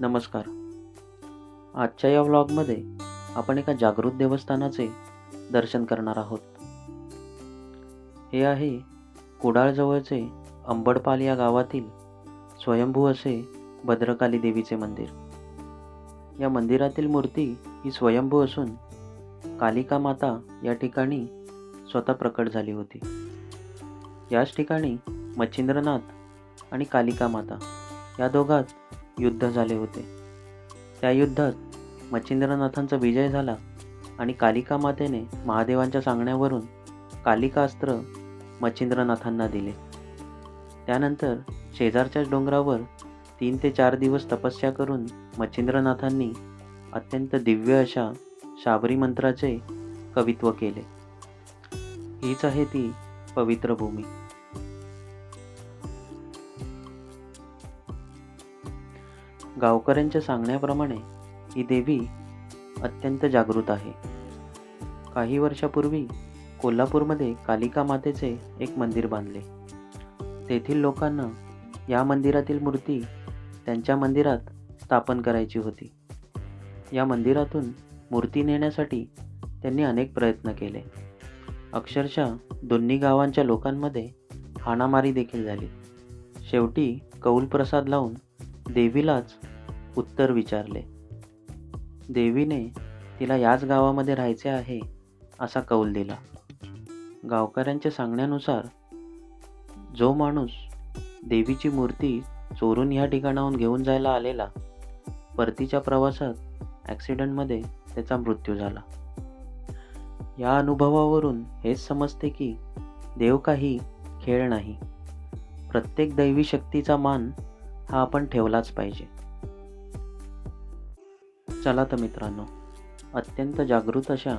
नमस्कार. आजच्या या व्लॉगमध्ये आपण एका जागृत देवस्थानाचे दर्शन करणार आहोत. हे आहे कुडाळजवळचे अंबडपाल या गावातील स्वयंभू असे भद्रकाली देवीचे मंदिर. या मंदिरातील मूर्ती ही स्वयंभू असून कालिका माता या ठिकाणी स्वतः प्रकट झाली होती. याच ठिकाणी मच्छिंद्रनाथ आणि कालिका माता या दोघात युद्ध झाले होते. त्या युद्धात मच्छिंद्रनाथांचा विजय झाला आणि कालिका मातेने महादेवांच्या सांगण्यावरून कालिकास्त्र मच्छिंद्रनाथांना दिले. त्यानंतर शेजारच्याच डोंगरावर तीन ते चार दिवस तपस्या करून मच्छिंद्रनाथांनी अत्यंत दिव्य अशा शाबरी मंत्राचे कवित्व केले. हीच आहे ती पवित्र भूमी. गावकऱ्यांच्या सांगण्याप्रमाणे ही देवी अत्यंत जागृत आहे. काही वर्षापूर्वी कोल्हापूरमध्ये कालिका मातेचे एक मंदिर बांधले. तेथील लोकांना या मंदिरातील मूर्ती त्यांच्या मंदिरात स्थापन करायची होती. या मंदिरातून मूर्ती नेण्यासाठी त्यांनी अनेक प्रयत्न केले. अक्षरशः दोन्ही गावांच्या लोकांमध्ये हाणामारी देखील झाली. शेवटी कौल प्रसाद लावून देवीलाच उत्तर विचारले. देवीने तिला याच गावामध्ये राहायचे आहे असा कौल दिला. गावकऱ्यांच्या सांगण्यानुसार जो माणूस देवीची मूर्ती चोरून ह्या ठिकाणाहून घेऊन जायला आलेला परतीच्या प्रवासात ॲक्सिडेंटमध्ये त्याचा मृत्यू झाला. या अनुभवावरून हेच समजते की देव काही खेळ नाही. प्रत्येक दैवी शक्तीचा मान हा आपण ठेवलाच पाहिजे. चला तर मित्रांनो अत्यंत जागृत अशा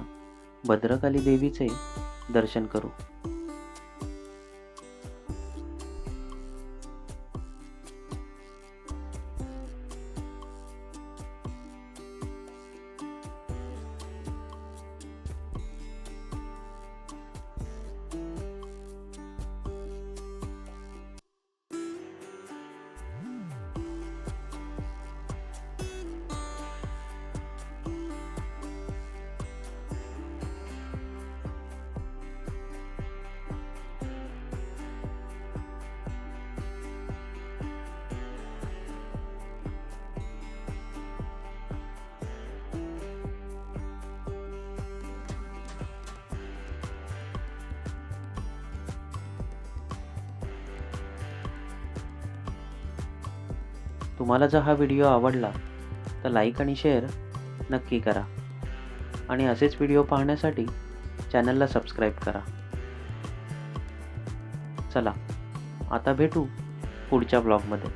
भद्रकाली देवीचे दर्शन करू. तुम्हाला जर हा व्हिडिओ आवडला तर लाईक आणि शेअर नक्की करा. आणि असेच व्हिडिओ पाहण्यासाठी चॅनलला सबस्क्राईब करा. चला आता भेटू पुढच्या ब्लॉगमध्ये